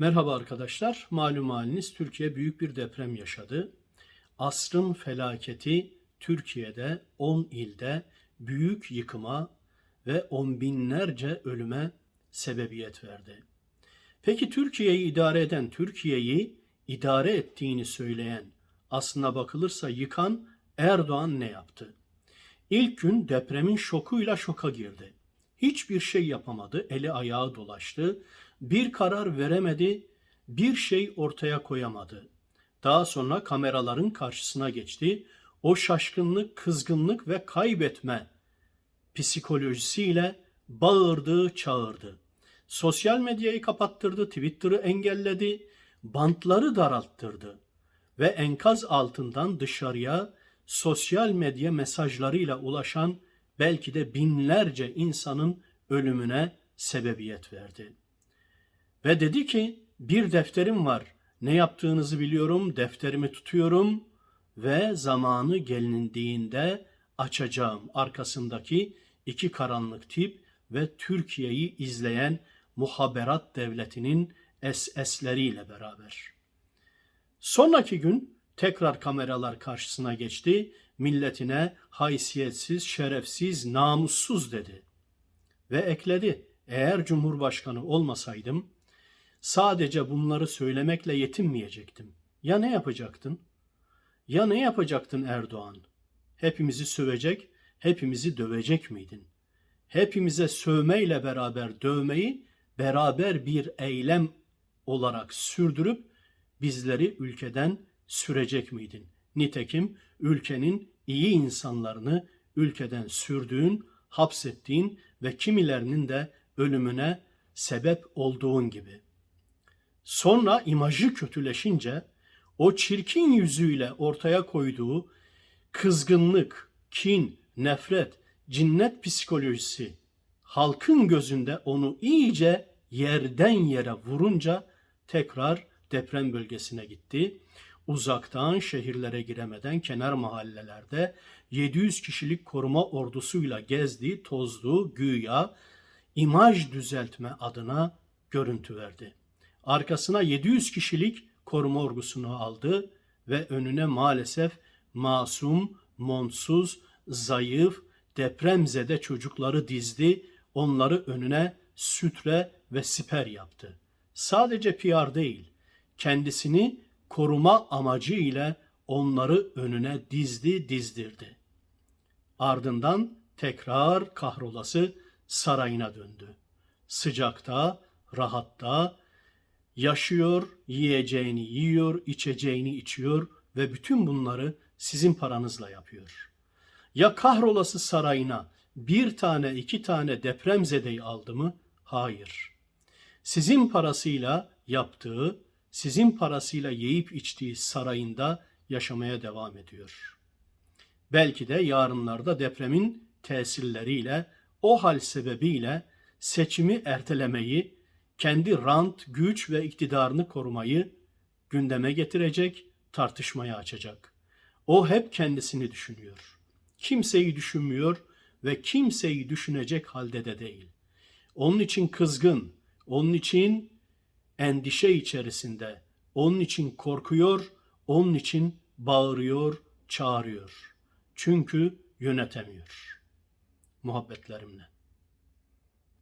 Merhaba arkadaşlar. Malum haliniz Türkiye büyük bir deprem yaşadı. Asrın felaketi Türkiye'de 10 ilde büyük yıkıma ve on binlerce ölüme sebebiyet verdi. Peki Türkiye'yi idare eden, Türkiye'yi idare ettiğini söyleyen, aslına bakılırsa yıkan Erdoğan ne yaptı? İlk gün depremin şokuyla şoka girdi. Hiçbir şey yapamadı, eli ayağı dolaştı. Bir karar veremedi, bir şey ortaya koyamadı. Daha sonra kameraların karşısına geçti. O şaşkınlık, kızgınlık ve kaybetme psikolojisiyle bağırdı, çağırdı. Sosyal medyayı kapattırdı, Twitter'ı engelledi, bantları daralttırdı ve enkaz altından dışarıya sosyal medya mesajlarıyla ulaşan belki de binlerce insanın ölümüne sebebiyet verdi. Ve dedi ki bir defterim var. Ne yaptığınızı biliyorum, defterimi tutuyorum ve zamanı gelindiğinde açacağım. Arkasındaki iki karanlık tip ve Türkiye'yi izleyen muhaberat devletinin SS'leriyle beraber. Sonraki gün tekrar kameralar karşısına geçti. Milletine haysiyetsiz, şerefsiz, namussuz dedi. Ve ekledi. Eğer Cumhurbaşkanı olmasaydım sadece bunları söylemekle yetinmeyecektim. Ya ne yapacaktın? Ya ne yapacaktın Erdoğan? Hepimizi sövecek, hepimizi dövecek miydin? Hepimize sövmeyle beraber dövmeyi beraber bir eylem olarak sürdürüp bizleri ülkeden sürecek miydin? Nitekim ülkenin iyi insanlarını ülkeden sürdüğün, hapsettiğin ve kimilerinin de ölümüne sebep olduğun gibi. Sonra imajı kötüleşince o çirkin yüzüyle ortaya koyduğu kızgınlık, kin, nefret, cinnet psikolojisi halkın gözünde onu iyice yerden yere vurunca tekrar deprem bölgesine gitti. Uzaktan şehirlere giremeden kenar mahallelerde 700 kişilik koruma ordusuyla gezdi, tozdu, güya imaj düzeltme adına görüntü verdi. Arkasına 700 kişilik koruma ordusunu aldı ve önüne maalesef masum, monsuz, zayıf, depremzede çocukları dizdi, onları önüne sütre ve siper yaptı. Sadece PR değil, kendisini koruma amacı ile onları önüne dizdi, dizdirdi. Ardından tekrar kahrolası sarayına döndü. Sıcakta, rahatta, yaşıyor, yiyeceğini yiyor, içeceğini içiyor ve bütün bunları sizin paranızla yapıyor. Ya kahrolası sarayına bir tane iki tane depremzedeyi aldı mı? Hayır. Sizin parasıyla yaptığı, sizin parasıyla yiyip içtiği sarayında yaşamaya devam ediyor. Belki de yarınlarda depremin tesirleriyle, o hal sebebiyle seçimi ertelemeyi, kendi rant, güç ve iktidarını korumayı gündeme getirecek, tartışmaya açacak. O hep kendisini düşünüyor. Kimseyi düşünmüyor ve kimseyi düşünecek halde de değil. Onun için kızgın, onun için endişe içerisinde, onun için korkuyor, onun için bağırıyor, çağırıyor. Çünkü yönetemiyor. Muhabbetlerimle.